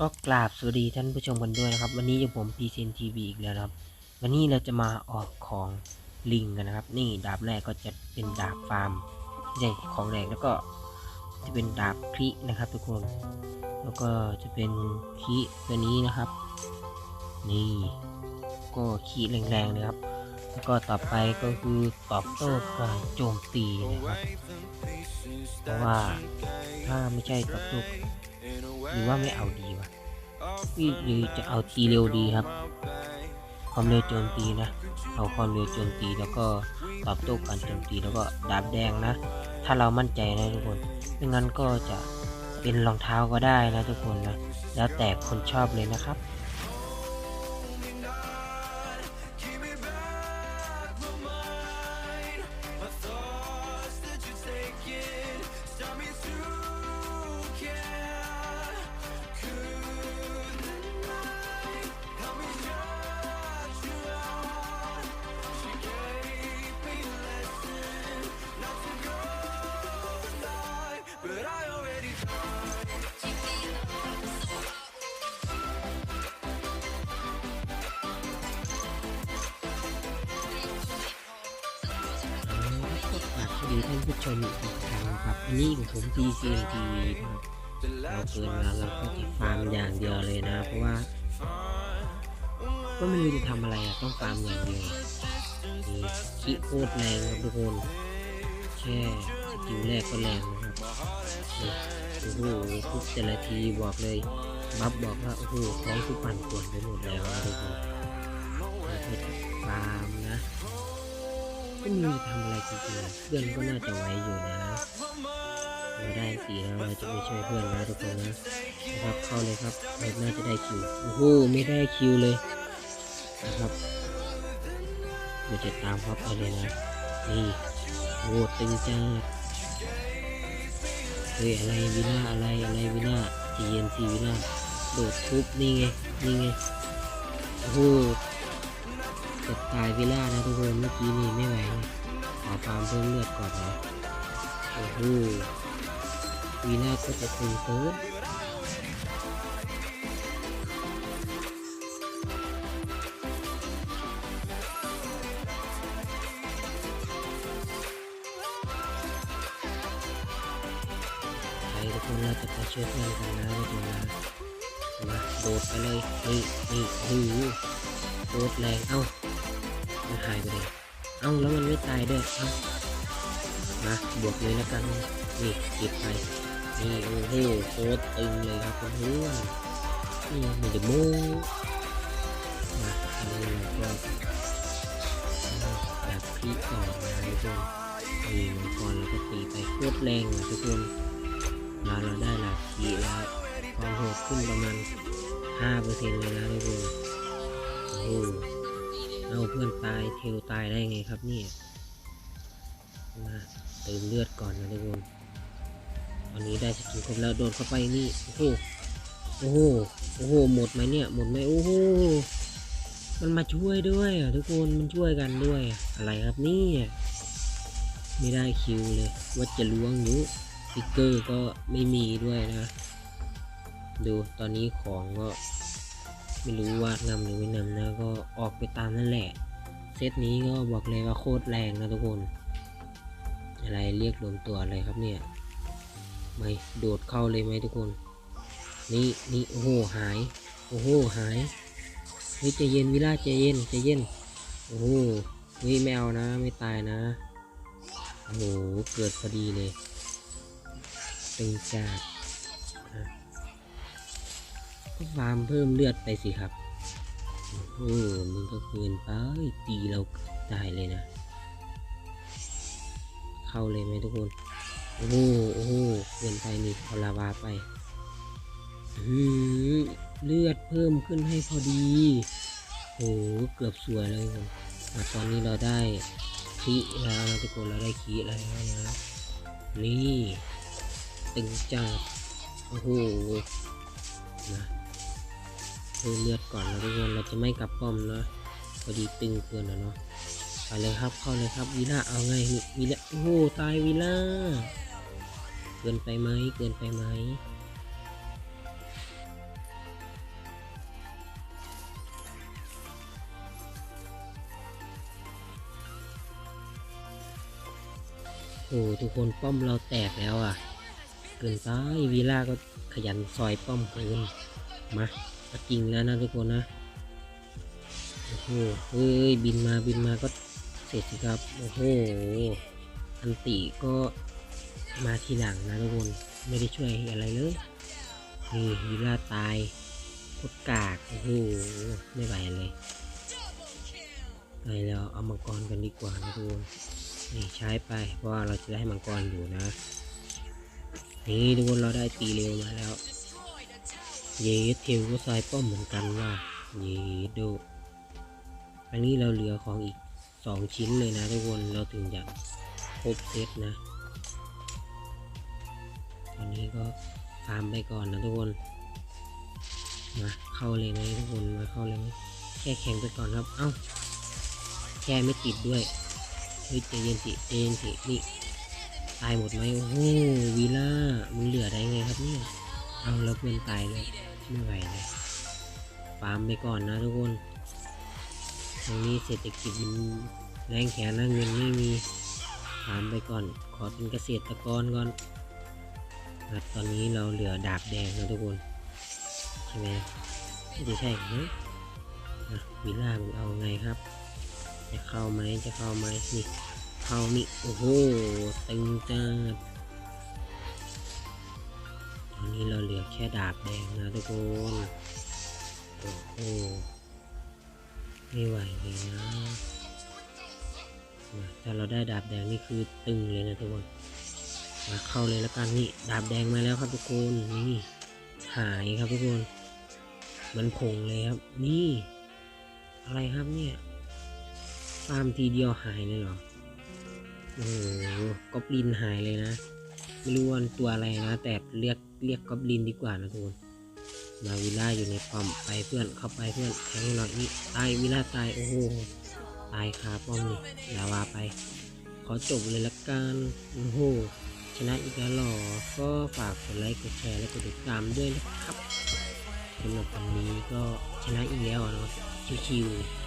ก็กราบสวัสดีท่านผู้ชมกันด้วยนะครับ วันนี้อยู่ผมพีเซนทีวีอีกแล้วครับ วันนี้เราจะมาออกของลิงกันนะครับ นี่ดาบแรกก็จะเป็นดาบฟาร์มไม่ใช่ของแรงแล้วก็จะเป็นดาบคลินะครับ ทุกคน แล้วก็จะเป็นคลิตัวนี้นะครับ นี่ก็ขีแรงๆเลยครับ แล้วก็ต่อไปก็คือตอบโต้การโจมตีนะครับเพราะว่าถ้าไม่ใช่ตอบโต้ หรือว่าไม่เอาดีวะพี่หรือจะเอาตีเร็วดีครับ ความเร็วโจมตีนะ เอาความเร็วโจมตีแล้วก็ตอบโต้การโจมตีแล้วก็ดาบแดงนะ ถ้าเรามั่นใจนะทุกคนไม่งั้นก็จะเป็นรองเท้าก็ได้นะทุกคนนะ แล้วแต่คนชอบเลยนะครับ ดีท่านผู้ชมอีกครั้งครับอันนี้ของผม PCNT นะครับเราเกินมาเราก็ฟาร์มอย่างเดียวเลยนะ เพราะว่าก็ไม่รู้จะทำอะไรอะต้องฟาร์มอย่างเดียวนี่ขี้โคตรแรงครับทุกคนแช่สกิลแรกก็แรงนะครับโอ้โหทุกแต่ละทีบอกเลยบัฟบอกว่าโอ้โหท้องทุกปั่นป่วนไปหมดแล้วนะทุกคนเราก็จะฟาร์มนะ ไมีทำอะไรจริงๆเพื่อนก็น่าจะไว้อยู่นะเราได้สีแล้วเราจะไปช่วยเพื่อนนะทุกคนนะนะครับเข้าเลยครับเราน่าจะได้คิวโอ้โหไม่ได้คิวเลยนะครับเราจะตามเขาไปเลยนะนี่โอ้ตึงจ้าเฮ้ยอะไรวิน่าอะไรอะไรวิน่าจีเอ็นซีวิน่าโดดทุบนี่ไงนี่ไงโอ้ เกับตายวิล่านะทุกคนเมื่อกี้นี่ไม่ไหวขอฟาร์มเพิ่มเลือดก่อนนะโอ้โหวีล่าก็จะตึงเกินไปทุกคนเราจะไปช่วยเพื่อนกันนะทุกคนนะมาโดดไปเลยนี่นี่โอ้โหโดดแรงเอ้า มันหายไปเลยเอ้าแล้วมันไม่ตายด้วยเอ้ามาบวกเลยแล้วกันนี่เก็บไปนี่โอ้โหโคตรตึงเลยครับเพื่อนนี่มันจะโม้มาอันนี้เราก็แบบคลิกก่อนนะทุกคนนี่มังกรเราก็ตีไปโคตรแรงอะทุกคนเราเราได้หลักขีแล้วความโหดขึ้นประมาณ5%เลยนะทุกคนโอ้โห พื่อนตายเทลตายได้ไงครับเนี่ยมาเติมเลือดก่อนนะทุกคนวันนี้ได้สกิลครบแล้วโดนเข้าไปนี่โอ้โหโอ้โหโอ้โหหมดไหมเนี่ยหมดไหมโอ้โหมันมาช่วยด้วยอะทุกคนมันช่วยกันด้วยอะไรครับนี่ไม่ได้คิวเลยว่าจะล้วงอยู่สติกเกอร์ก็ไม่มีด้วยนะ ดูตอนนี้ของก็ ไม่รู้ว่านำหรือไม่นำนะก็ออกไปตามนั่นแหละ เซตนี้ก็บอกเลยว่าโคตรแรงนะทุกคน อะไรเรียกรวมตัวอะไรครับเนี่ย ไม่โดดเข้าเลยไหมทุกคน นี่นี่โอ้โหหาย โอ้โหหาย เฮ้ยใจเย็นวิล่าใจเย็นใจเย็น โอ้โหเฮ้ยไม่เอานะ ไม่ตายนะ โอ้โหเกิดพอดีเลยตึงจัดอะก็ ฟาร์มเพิ่มเลือดไปสิครับโอ้มึงก็เกินไปตีเราตายเลยนะ เข้าเลยไหมทุกคน โอ้โหโอ้โหเกินไปนี่เอาลาวาไปอือเลือดเพิ่มขึ้นให้พอดีโอ้โหเกือบสวยเลยมอะตอนนี้เราได้คีแล้วนะทุกคนเราได้คีแล้วนะ นี่ ตึงจัดโอ้โหนะ พิ่มเลือดก่อนนะทุกคนเราจะไม่กลับป้อมนะพอดีตึงเกินนะเนาะไปเลยครับเข้าเลยครับวีล่าเอาไงวีล่าโอ้โตายวีล่าเกินไปไหมเกินไปไหมโอ้ทุกคนป้อมเราแตกแล้วอะ เกินไปวีล่าก็ขยันซอยป้อมเกินมา ก็จริงแล้วนะทุกคนนะโอ้โหเฮ้ยบินมาบินมาก็เสร็จสิครับโอ้โหอันติก็มาทีหลังนะทุกคนไม่ได้ช่วยอะไรเลยนี่วีล่าตายโคตรกากโอ้โหไม่ไหวเลยไปแล้วเอามังกรกันดีกว่านะทุกคนนี่ใช้ไปเพราะว่าเราจะได้มังกรอยู่นะ นี่ทุกคนเราได้ตีเร็วมาแล้ว เยสเทลก็ซอยป้อมเหมือนกันว่าเยสดูอันนี้เราเหลือของอีกสองชิ้นเลยนะทุกคนเราถึงจะครบเซตนะ ตอนนี้ก็ตาร์มไปก่อนนะทุกคน มาเข้าเลยไหมทุกคนมาเข้าเลยไหมแค่แข่งไปก่อนครับ เอ้าแค่ไม่ติดด้วยเฮ้ยใจเย็นสิใจเย็นสินี่ตายหมดไหมโอ้โห พื่อนตายเลยไม่ไหวเลยฟาร์มไปก่อนนะทุกคนตรงนี้เศรษฐกิจมันแรงแขนนะเงินไม่มีฟาร์มไปก่อน ขอเป็นเกษตรกรก่อนนะตอนนี้เราเหลือดาบแดงนะทุกคนใช่ไหมไม่ใช่ไหมวีล่ามึงเอาไงครับ จะเข้าไหมจะเข้าไหมนี่เข้านี่โอ้โหตึงจัด นี้เราเหลือแค่ดาบแดงนะทุกคนโอ้โหไม่ไหวเลยนะถ้าเราได้ดาบแดงนี่คือตึงเลยนะทุกคนมาเข้าเลยแล้วกันนี่ดาบแดงมาแล้วครับทุกคนนี่หายครับทุกคนมันผงเลยครับ นี่ อะไรครับเนี่ยฟาร์มทีเดียวหายเลยเหรอโอ้โหกอบลินหายเลยนะ ไม่รู้ว่าตัวอะไรนะ แต่เรียกเรียกกอบลินดีกว่านะทุกคนมาวิล่าอยู่ในป้อมไปเพื่อนเข้าไปเพื่อนแทงหน่อยนี่ตายวิล่าตายโอ้โหตายคาป้อมนี่ลาวาไป ขอจบเลยละกันโอ้โหชนะอีกแล้วหรอก็ฝากกดไลค์กดแชร์และกดติดตามด้วยนะครับสำหรับวันนี้ก็ชนะอีกแล้วอะเนาะชิวๆ